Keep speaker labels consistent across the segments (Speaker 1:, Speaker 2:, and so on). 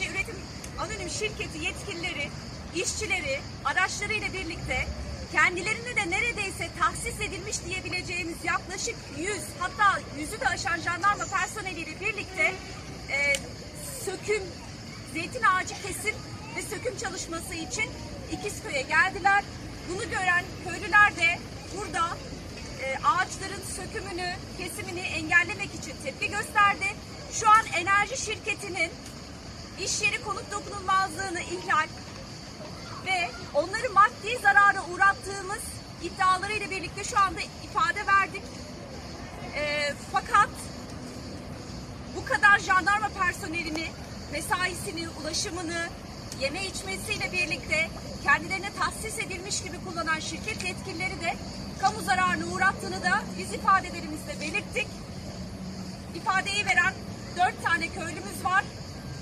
Speaker 1: Bahçe Üretim Anonim Şirketi yetkilileri, işçileri, araçlarıyla birlikte kendilerine de neredeyse tahsis edilmiş diyebileceğimiz yaklaşık 100 hatta 100'ü de aşan jandarma personeliyle birlikte e, söküm, zeytin ağacı kesim ve söküm çalışması için İkizköy'e geldiler. Bunu gören köylüler de burada e, ağaçların sökümünü, kesimini engellemek için tepki gösterdi. Şu an enerji şirketinin iş yeri konut dokunulmazlığını ihlal ve onları maddi zarara uğrattığımız iddialarıyla birlikte şu anda ifade verdik. E, fakat bu kadar jandarma personelini, mesaisini, ulaşımını, yeme içmesiyle birlikte kendilerine tahsis edilmiş gibi kullanan şirket yetkilileri de kamu zararına uğrattığını da biz ifadelerimizde belirttik. İfadeyi veren dört tane köylümüz var.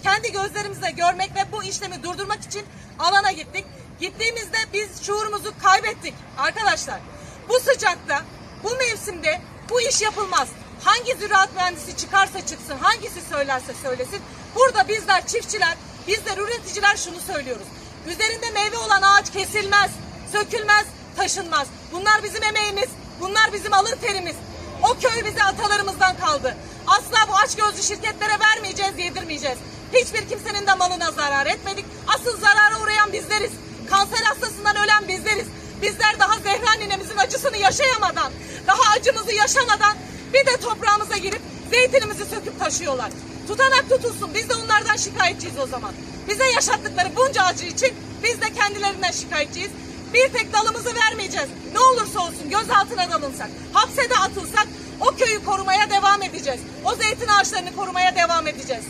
Speaker 2: Kendi gözlerimizle görmek ve bu işlemi durdurmak için alana gittik. Gittiğimizde biz şuurumuzu kaybettik arkadaşlar. Bu sıcakta, bu mevsimde bu iş yapılmaz. Hangi ziraat mühendisi çıkarsa çıksın, hangisi söylerse söylesin. Burada bizler çiftçiler, bizler üreticiler şunu söylüyoruz. Üzerinde meyve olan ağaç kesilmez, sökülmez, taşınmaz. Bunlar bizim emeğimiz, bunlar bizim alın terimiz. O köy bize atalarımızdan kaldı. Asla bu açgözlü şirketlere vermeyeceğiz, yedirmeyeceğiz. Hiçbir kimsenin de malına zarar etmedik. Asıl zarara uğrayan bizleriz. Kanser hastasından ölen bizleriz. Bizler daha Zehra ninemizin acısını yaşayamadan, daha acımızı yaşamadan bir de toprağımıza girip zeytinimizi söküp taşıyorlar. Tutanak tutulsun. Biz de onlardan şikayetçiyiz o zaman. Bize yaşattıkları bunca acı için biz de kendilerinden şikayetçiyiz. Bir tek dalımızı vermeyeceğiz. Ne olursa olsun gözaltına da alınsak, hapse de atılsak o köyü korumaya devam edeceğiz. O zeytin ağaçlarını korumaya devam edeceğiz.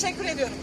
Speaker 2: Teşekkür ediyorum.